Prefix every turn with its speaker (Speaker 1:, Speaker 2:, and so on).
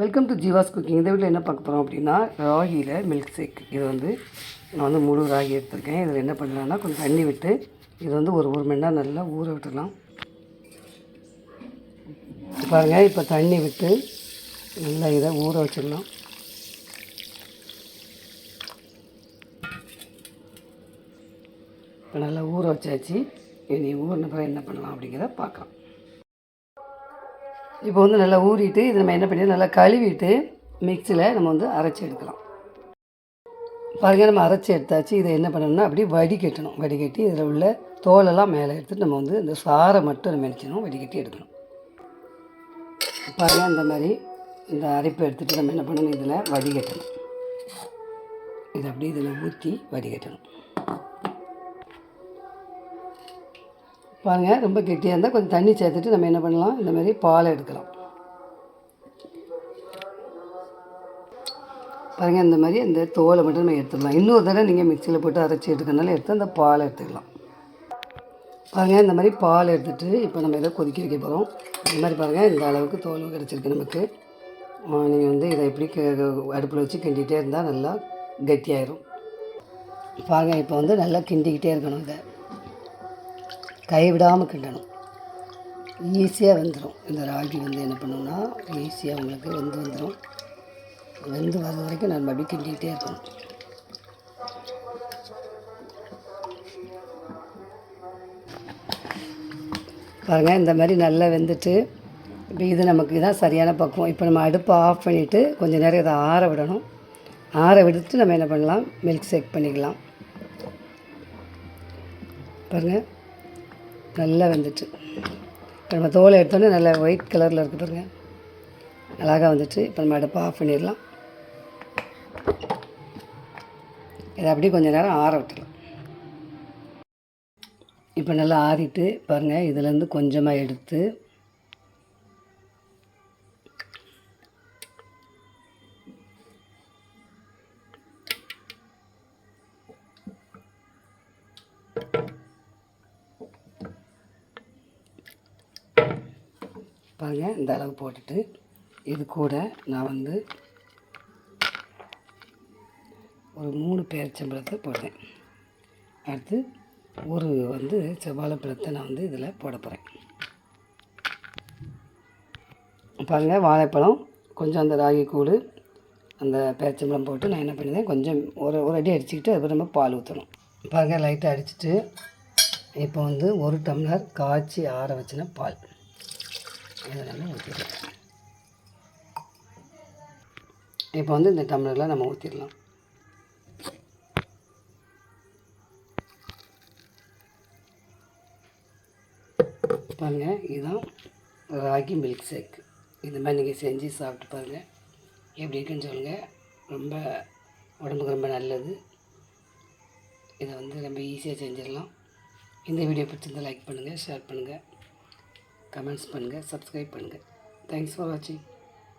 Speaker 1: Welcome to Jeeva's cooking இந்த வீட்டில் என்ன பார்க்க போகிறோம் அப்படின்னா ராகியில் மில்க் ஷேக் இது வந்து நான் வந்து முழு ராகி எடுத்திருக்கேன். இதில் என்ன பண்ணலான்னா கொஞ்சம் தண்ணி விட்டு இது வந்து ஒரு ஒரு மணி நேரம் நல்லா ஊற விட்டுடலாம். பாருங்கள் இப்போ தண்ணி விட்டு நல்லா இதை ஊற வச்சிடலாம். இப்போ நல்லா ஊற வச்சாச்சு. இனி ஊறின பிறகு என்ன பண்ணலாம் அப்படிங்கிறத பார்க்கலாம். இப்போ வந்து நல்லா ஊறிட்டு இதை நம்ம என்ன பண்ணி நல்லா கழுவிட்டு மிக்சியில் நம்ம வந்து அரைச்சி எடுக்கலாம். பாருங்க நம்ம அரைச்சி எடுத்தாச்சு. இதை என்ன பண்ணணும்னா அப்படியே வடிகட்டணும். வடிகட்டி இதில் உள்ள தோலெல்லாம் மேலே எடுத்துட்டு நம்ம வந்து இந்த சாரை மட்டும் நம்ம நினச்சினோம் வடிகட்டி எடுக்கணும். பாருங்கள் இந்த மாதிரி இந்த அரைப்பை எடுத்துகிட்டு நம்ம என்ன பண்ணணும் இதில் வடிகட்டணும். இதை அப்படியே இதில் ஊற்றி வடிகட்டணும். பாருங்கள் ரொம்ப கெட்டியாக இருந்தால் கொஞ்சம் தண்ணி சேர்த்துட்டு நம்ம என்ன பண்ணலாம்? இந்த மாதிரி பாலை எடுக்கலாம். பாருங்கள் இந்த மாதிரி இந்த தோலை மட்டும் நம்ம எடுத்துடலாம். இன்னொரு தடவை நீங்கள் மிக்சியில் போட்டு அரைச்சி எடுக்கிறனால எடுத்து அந்த பாலை எடுத்துக்கலாம். பாருங்கள் இந்த மாதிரி பால் எடுத்துகிட்டு இப்போ நம்ம இதை கொதிக்க வைக்க போகிறோம் இந்த மாதிரி பாருங்கள் இந்த அளவுக்கு தோல் கிடச்சிருக்கு நமக்கு. நீங்கள் வந்து இதை எப்படி அடுப்பில் வச்சு கிண்டிகிட்டே இருந்தால் நல்லா கெட்டியாயிரும். பாருங்கள் இப்போ வந்து நல்லா கிண்டிக்கிட்டே இருக்கணும் இதை. கை விடாமல் கிண்டணும். ஈஸியாக வந்துடும் இந்த ராகி வந்து என்ன பண்ணோம்னா ஈஸியாக உங்களுக்கு வெந்து வந்துடும் வெந்து வர வரைக்கும் நம்ம மறுபடியும் கிண்டிக்கிட்டே இருக்கணும். பாருங்கள் இந்த மாதிரி நல்லா வெந்துட்டு இப்போ இது நமக்கு இதான் சரியான பக்குவம். இப்போ நம்ம அடுப்பை ஆஃப் பண்ணிவிட்டு கொஞ்சம் நேரம் இதை ஆற விடணும். ஆற விடுத்து நம்ம என்ன பண்ணலாம்? மில்க் ஷேக் பண்ணிக்கலாம். பாருங்கள் நல்லா வந்துச்சு. இப்போ நம்ம தோலை எடுத்தோன்னே நல்லா ஒயிட் கலரில் இருக்குது பாருங்கள் அழகாக வந்துச்சு. இப்போ நம்ம அடுப்பை ஆஃப் பண்ணிடலாம். இதை அப்படியே கொஞ்சம் நேரம் ஆற விட்டுலாம் இப்போ நல்லா ஆறிட்டு பாருங்கள் இதுலேருந்து கொஞ்சமாக எடுத்து பாருங்கள் இந்த அளவு போட்டுட்டு இது கூட நான் வந்து ஒரு மூணு பேரிச்சம்பழத்தை போடுறேன். அடுத்து ஒரு வந்து செவ்வாழைப்பழத்தை நான் வந்து இதில் போட போகிறேன் பாருங்கள் வாழைப்பழம் கொஞ்சம் அந்த ராகி கூழ் அந்த பேரிச்சம்பழம் போட்டு நான் என்ன பண்ணியிருந்தேன் கொஞ்சம் ஒரு ஒரு அடி அடிச்சுக்கிட்டு அதுக்கப்புறம் நம்ம பால் ஊற்றணும் பாருங்கள் லைட்டாக அடிச்சுட்டு இப்போ வந்து ஒரு டம்ளர் காய்ச்சி ஆற வச்சுன பால். இதை ஊற்றிடலாம் இப்போ வந்து இந்த டம்ளரில் நம்ம ஊற்றிடலாம் பாருங்கள் இதுதான் ராகி மில்க் ஷேக் இந்த மாதிரி நீங்கள் செஞ்சு சாப்பிட்டு பாருங்கள் எப்படி இருக்குன்னு சொல்லுங்கள் ரொம்ப உடம்புக்கு ரொம்ப நல்லது. இதை வந்து ரொம்ப ஈஸியாக செஞ்சிடலாம். இந்த வீடியோ பிடிச்சிருந்தால் லைக் பண்ணுங்கள் ஷேர் பண்ணுங்கள் கமெண்ட்ஸ் பண்ணுங்கள் சப்ஸ்கிரைப் பண்ணுங்கள் தேங்க்ஸ் ஃபார் வாட்சிங்